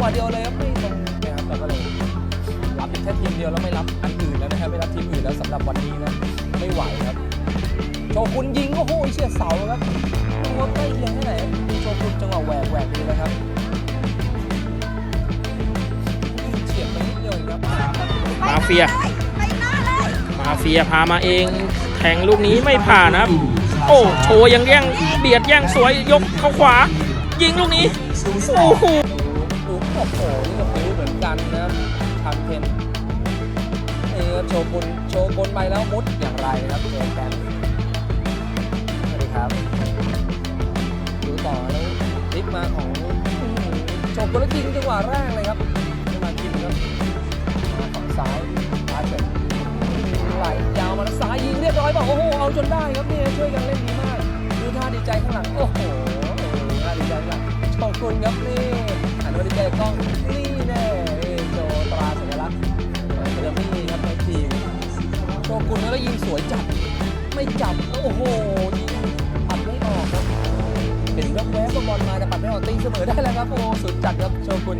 งจังหวะเดียวเลยครับไม่ลงนะครับแล้วก็เลยรับอีกแค่ทีมเดียวแล้วไม่รับอันอื่นแล้วนะครับไม่รับทีมอื่นแล้วสำหรับวันนี้นะไม่ไหวครับโชกุนยิงโอ้โหเฉียดเสาครับดูว่าใกล้เคียงแค่ไหนโชกุนจังหวะแหวกแหวกดีเลยครับเฉียดไปนิดเดียวเองครับมาเฟียไปหน้าเลยมาเฟียพามาเองแทงลูกนี้ไม่ผ่านนะครับ โอ้โชว์ยังแย่งเบียดแย่งสวยยกเข้าขวา ยิงลูกนี้ โอ้โห ดูโอ้โหนี่ก็ผิวเหมือนกันนะทำเทนนี่ครับโชกุนโชกุนไปแล้วมุดอย่างไรนะครับเจอกันสวัสดีครับดูต่อแล้วพลิกมาของโชกุนแล้วยิงจังหวะแรกเลยครับขึ้นมากินครับฝั่งซ้ายพาเสร็จไหลยาวมาแล้วซ้ายยิงเรียบร้อยบอกโอ้โหเอาจนได้ครับนี่ช่วยกันเล่นดีมากดูท่าดีใจข้างหลังโอ้โห หลังโชกุนครับนี่หันมาดีใจกล้องนี่แน่นี่โชว์ตราสัญลักษณ์เซรามี่ครับในทีมโชกุนแล้วยิงสวยจัด ไม่จับโอ้โหยิงปัดไม่ออกครับเห็นแว๊บๆว่าบอลมาแต่ปัดไม่ออกตีเสมอได้แล้วครับโอ้สุดจัดครับโชกุน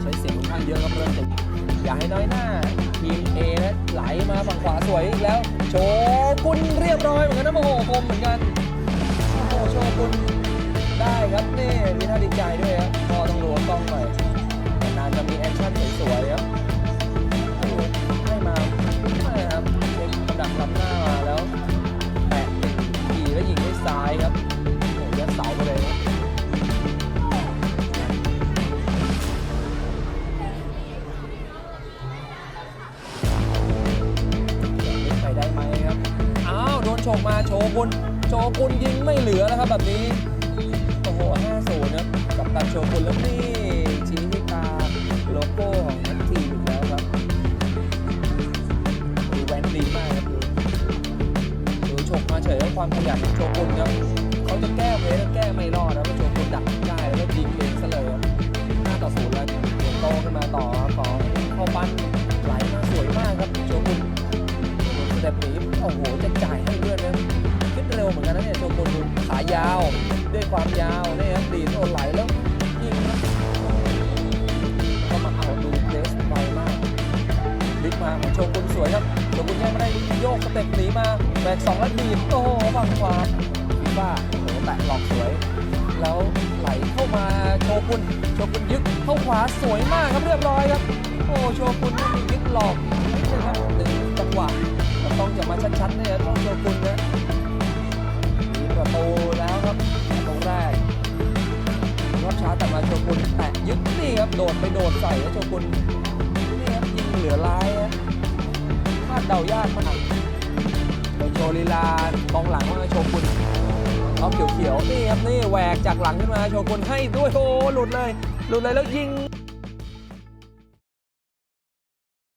ใช้เสียงค่อนข้างเยอะครับเริ่มจะอย่าให้น้อยหน้า ทีม A นไหลมาฝั่งขวาสวยอีกแล้ว โชกุนเรียบร้อยเหมือนกันนะโอ้โหคมเหมือนกันโอ้โหโชกุนได้ครับนี่มีท่าดีใจด้วยครับพอต้องดูกล้องหน่อย อ้าวโฉกมาโชกุนโชกุนยิงไม่เหลือแล้วครับแบบนี้โอ้โห5 0ครับกับตันโชกุนแล้วนี่ชี้ที่ตาโลโก้ของนักทีมอีกแล้วครับดูแวนดีมากครับดูดูฉกมาเฉยแล้วความขยันของโชกุนครับเขาจะแก้เพลย์แล้วแก้ไม่รอดนะเพราะโชกุนดักได้แล้วก็ยิงเองซะเลยครับห้าต่อศูนย์แล้วโตขึ้นมาต่อของเข้าปั้นไหลมาสวยมากครับโชกุนดูสเต็ปหนีโอ้โหจะ เหมือนกันนะเนี่ยโชกุนขายาว ด้วยความยาวนี่ครับดีดโดนไหลแล้วยิงนะก็มาเอาดูเลสไวมากลิกมาของโชกุนสวยครับโชกุนแย่งไม่ได้โยกสเต็ปหนีมาแบกสองแล้วดีดโอ้โหฝั่งขวาฟีฟ่าโอ้โหแตะหลอกสวย แล้วไหลเข้ามาโชกุนโชกุนยึกเข้าขวาสวยมากครับเรียบร้อยครับโอ้โชกุนนี่ยึกหลอกนิดนึงครับหนึ่งจังหวะต้องจะมาชัดๆเนี่ยครับต้อง โชกุนแตะยึดนี่ครับโดดไปโดดใส่แล้วโชกุนนี่ครับยิงเหลือร้ายฮะคาดเดายากมากโดนโชลีลากองหลังมาโชกุนเขาเขียวๆนี่ครับนี่แหวกจากหลังขึ้นมาโชกุนให้ด้วยโอ้หลุดเลย หลุดเลยแล้วยิง